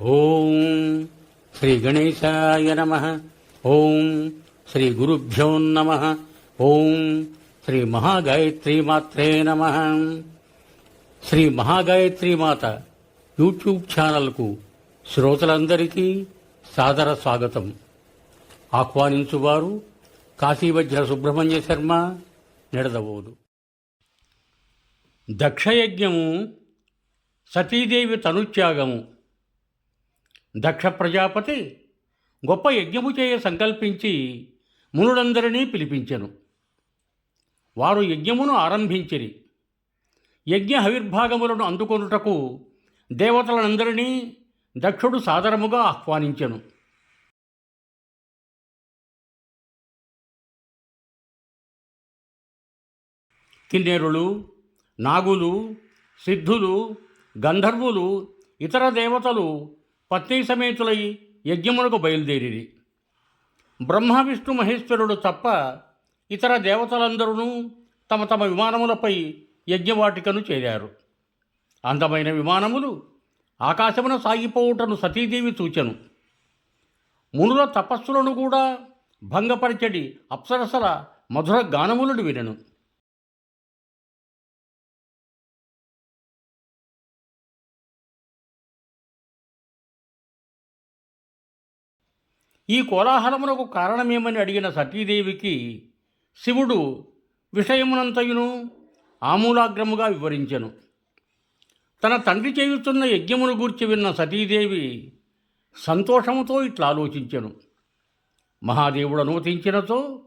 ఓం శ్రీ గణేశాయ నమ. ఓం శ్రీ గురుభ్యో నమ. ఓం శ్రీ మహాగాయత్రి మాత్రే నమ. శ్రీ మహాగాయత్రి మాత యూట్యూబ్ ఛానల్కు శ్రోతలందరికీ సాదర స్వాగతం. ఆహ్వానించువారు కాశీవజ్ర సుబ్రహ్మణ్య శర్మ నిడదవోదు. దక్షయజ్ఞము సతీదేవి తనుత్యాగము. దక్ష ప్రజాపతి గొప్ప యజ్ఞము చేయ సంకల్పించి మునులందరినీ పిలిపించెను. వారు యజ్ఞమును ఆరంభించిరి. యజ్ఞ హవిర్భాగములను అందుకొనుటకు దేవతలనందరినీ దక్షుడు సాదరముగా ఆహ్వానించెను. కిన్నెరులు నాగులు సిద్ధులు గంధర్వులు ఇతర దేవతలు పత్ని సమేతులై యజ్ఞమునకు బయలుదేరిరి. బ్రహ్మ విష్ణు మహేశ్వరుడు తప్ప ఇతర దేవతలందరూ తమ తమ విమానములపై యజ్ఞవాటికను చేరారు. అందమైన విమానములు ఆకాశమున సాగిపోవుటను సతీదేవి చూచెను. మునుల తపస్సులను కూడా భంగపరచడి అప్సరసల మధుర గానములను వినెను. ఈ కోలాహలమునకు కారణమేమని అడిగిన సతీదేవికి శివుడు విషయమునంతయును ఆమూలాగ్రముగా వివరించెను. తన తండ్రి చేయుతున్న యజ్ఞమును గూర్చి విన్న సతీదేవి సంతోషముతో ఇట్లా ఆలోచించెను. మహాదేవుడు అనుమతించినతో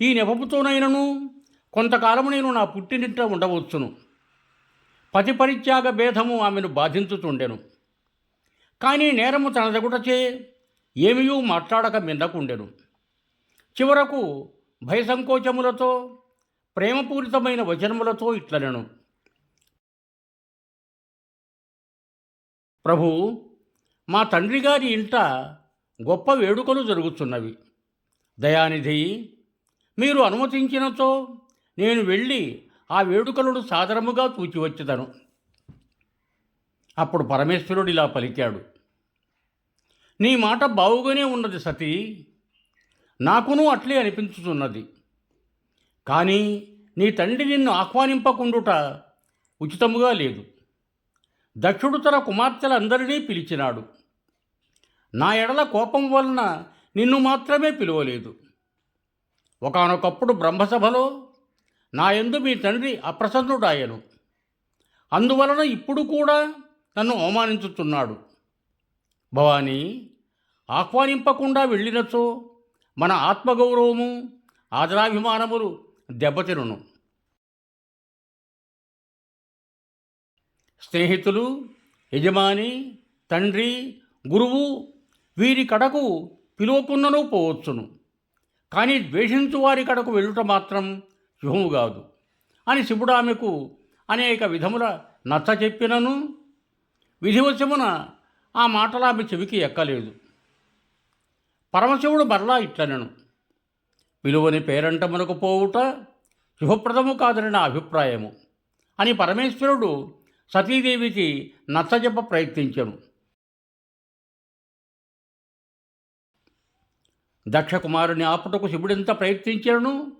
ఈ నెపముతోనైనను కొంతకాలము నేను నా పుట్టినింట ఉండవచ్చును. పతి పరిత్యాగ భేదము ఆమెను బాధించుతుండెను. కానీ నేరము తన తనదగుటచే ఏమీయూ మాట్లాడక మిన్నకుండెను చివరకు భయసంకోచములతో ప్రేమపూరితమైన వచనములతో ఇట్లనెను. ప్రభు మా తండ్రి గారి ఇంట గొప్ప వేడుకలు జరుగుతున్నవి దయానిధి మీరు అనుమతించినతో నేను వెళ్ళి ఆ వేడుకలను సాదరముగా తూచివచ్చుదను. అప్పుడు పరమేశ్వరుడు ఇలా పలికాడు. నీ మాట బావుగానే ఉన్నది సతీ. నాకును అట్లే అనిపించుతున్నది. కానీ నీ తండ్రి నిన్ను ఆహ్వానింపకుండుట ఉచితముగా లేదు. దక్షుడు తన కుమార్తెలందరినీ పిలిచినాడు. నా ఎడల కోపం వలన నిన్ను మాత్రమే పిలువలేదు. ఒకానొకప్పుడు బ్రహ్మసభలో నా ఎందు మీ తండ్రి అప్రసన్నుడాయను. అందువలన ఇప్పుడు కూడా నన్ను అవమానించుతున్నాడు. భవానీ ఆహ్వానింపకుండా వెళ్ళినచో మన ఆత్మగౌరవము ఆదరాభిమానములు దెబ్బతినును. స్నేహితులు యజమాని తండ్రి గురువు వీరి కడకు పిలువకున్నను పోవచ్చును. కానీ ద్వేషించు వారి కడకు వెళ్ళుట మాత్రం శుభము కాదు. అని శివుడు ఆమెకు అనేక విధముల నచ్చ చెప్పినను విధివశమున ఆ మాటలు ఆమె చెవికి ఎక్కలేదు. పరమశివుడు మరలా ఇట్లనను. విలువని పేరంట మనకు పోవుట శుభప్రదము కాదని నా అభిప్రాయము అని పరమేశ్వరుడు సతీదేవికి నచ్చజెప్ప ప్రయత్నించను. దక్షకుమారుని ఆపుటకు శివుడెంత ప్రయత్నించను?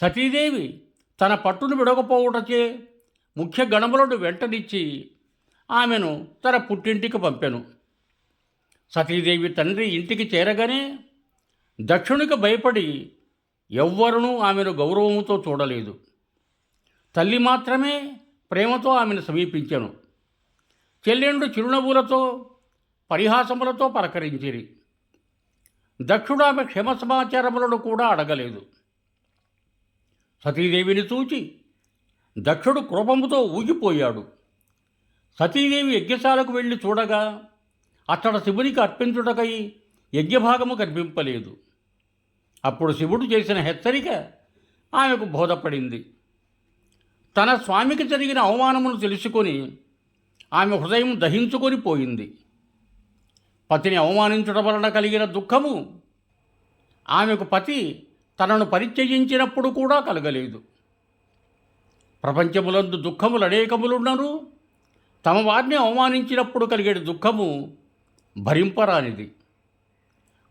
సతీదేవి తన పట్టును విడకపోవుటచే ముఖ్య గణములను వెంటనిచ్చి ఆమెను తన పుట్టింటికి పంపెను. సతీదేవి తండ్రి ఇంటికి చేరగానే దక్షునికి భయపడి ఎవ్వరూ ఆమెను గౌరవముతో చూడలేదు. తల్లి మాత్రమే ప్రేమతో ఆమెను సమీపించెను. చెల్లెండు చిరునవ్వులతో పరిహాసములతో పలకరించిరి. దక్షుడు ఆమె క్షమ సమాచారములను కూడా అడగలేదు. సతీదేవిని చూచి దక్షుడు కోపముతో ఊగిపోయాడు. సతీదేవి యజ్ఞశాలకు వెళ్ళి చూడగా అక్కడ శివునికి అర్పించుటకై యజ్ఞభాగము కనిపింపలేదు. అప్పుడు శివుడు చేసిన హెచ్చరిక ఆమెకు బోధపడింది. తన స్వామికి జరిగిన అవమానమును తెలుసుకొని ఆమె హృదయం దహించుకొని పోయింది. పతిని అవమానించడం వలన కలిగిన దుఃఖము ఆమెకు పతి తనను పరిచయించినప్పుడు కూడా కలగలేదు. ప్రపంచములందు దుఃఖములు అనేకములున్నను తమ వారిని అవమానించినప్పుడు కలిగే దుఃఖము భరింపరానిది.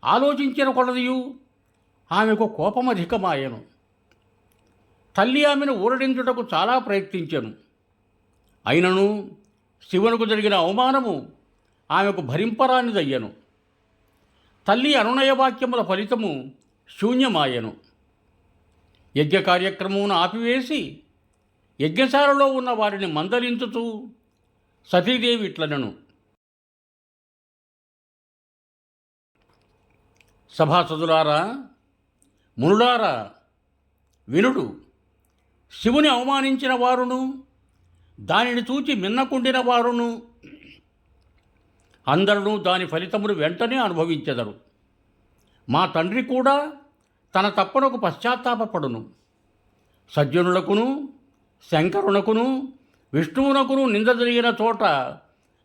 ఆలోచించిన కొలదియు ఆమెకు కోపమధికమాయను తల్లి ఆమెను ఊరడించుటకు చాలా ప్రయత్నించాను. అయినను శివునకు జరిగిన అవమానము ఆమెకు భరింపరానిదయ్యను. తల్లి అనునయ వాక్యముల ఫలితము శూన్యమాయను. యజ్ఞ కార్యక్రమమును ఆపివేసి యజ్ఞశాలలో ఉన్న వారిని మందలించుతూ సతీదేవి ఇట్లనను. సభాసదులారా మునులారా వినుడు శివుని అవమానించిన వారును దానిని చూచి మిన్నకుండిన వారును అందరూ దాని ఫలితమును వెంటనే అనుభవించెదరు. మా తండ్రి కూడా తన తప్పనకు పశ్చాత్తాపపడును. సజ్జనులకును శంకరునకును విష్ణువునకును నింద జరిగిన చోట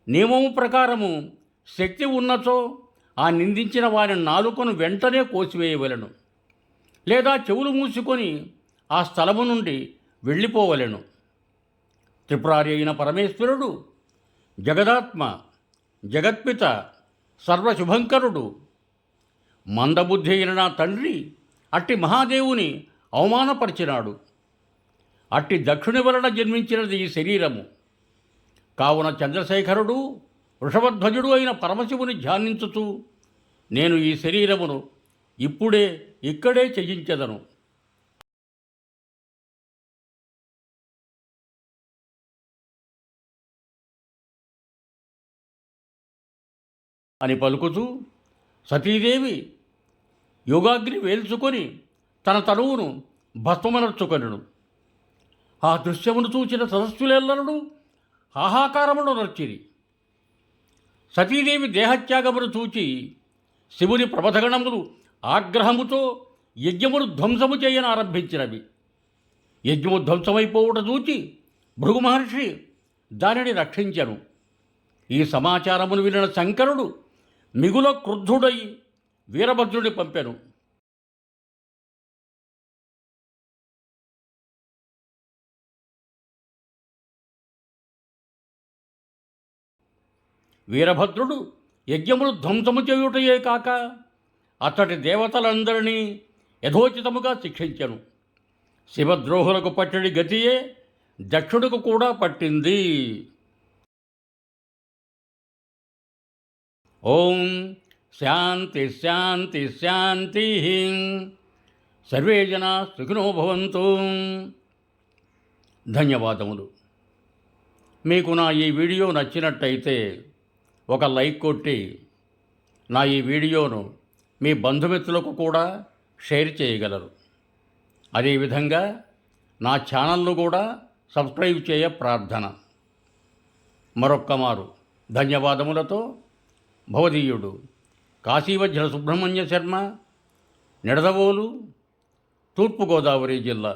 నియమము ప్రకారము శక్తి ఉన్నచో ఆ నిందించిన వారి నాలుకను వెంటనే కోసివేయవలెను లేదా చెవులు మూసుకొని ఆ స్థలము నుండి వెళ్ళిపోవలెను. త్రిపురారి అయిన పరమేశ్వరుడు జగదాత్మ జగత్పిత సర్వశుభంకరుడు మందబుద్ధి అయిన నా తండ్రి అట్టి మహాదేవుని అవమానపరిచినాడు. అట్టి దక్షుని వలన జన్మించినది ఈ శరీరము. కావున చంద్రశేఖరుడు వృషభధ్వజుడు అయిన పరమశివుని ధ్యానించుతూ నేను ఈ శరీరమును ఇప్పుడే ఇక్కడే త్యజించెదను అని పలుకుతూ సతీదేవి యోగాగ్ని వేల్చుకొని తన తనువును భస్మమనర్చుకొనుడు ఆ దృశ్యమును చూచిన సదస్సులెల్లనుడు హాహాకారమును నర్చిరి. సతీదేవి దేహత్యాగమును చూచి శివుని ప్రబధగణములు ఆగ్రహముతో యజ్ఞమును ధ్వంసము చేయన ఆరంభించినవి. యజ్ఞము ధ్వంసమైపోవుట చూచి భృగు మహర్షి దానిని రక్షించను. ఈ సమాచారమును వినిన శంకరుడు మిగుల క్రుద్ధుడై వీరభద్రుని పంపెను. వీరభద్రుడు యజ్ఞములు ధ్వంసము చేయుటయే కాక అతడి దేవతలందరినీ యథోచితముగా శిక్షించను. శివద్రోహులకు పట్టడి గతియే దక్షుడికి కూడా పట్టింది. ఓం శాంతి శాంతి శాంతి. సర్వే జన సుఖినో భవంతు. ధన్యవాదములు. మీకు నా ఈ వీడియో నచ్చినట్టయితే ఒక లైక్ కొట్టి నా ఈ వీడియోను మీ బంధుమిత్రులకు కూడా షేర్ చేయగలరు. అదేవిధంగా నా ఛానల్ను కూడా సబ్స్క్రైబ్ చేయ ప్రార్థన. మరొక్క మారు ధన్యవాదములతో భవదీయుడు కాశీవజ్ర సుబ్రహ్మణ్య శర్మ నిడదవోలు తూర్పుగోదావరి జిల్లా.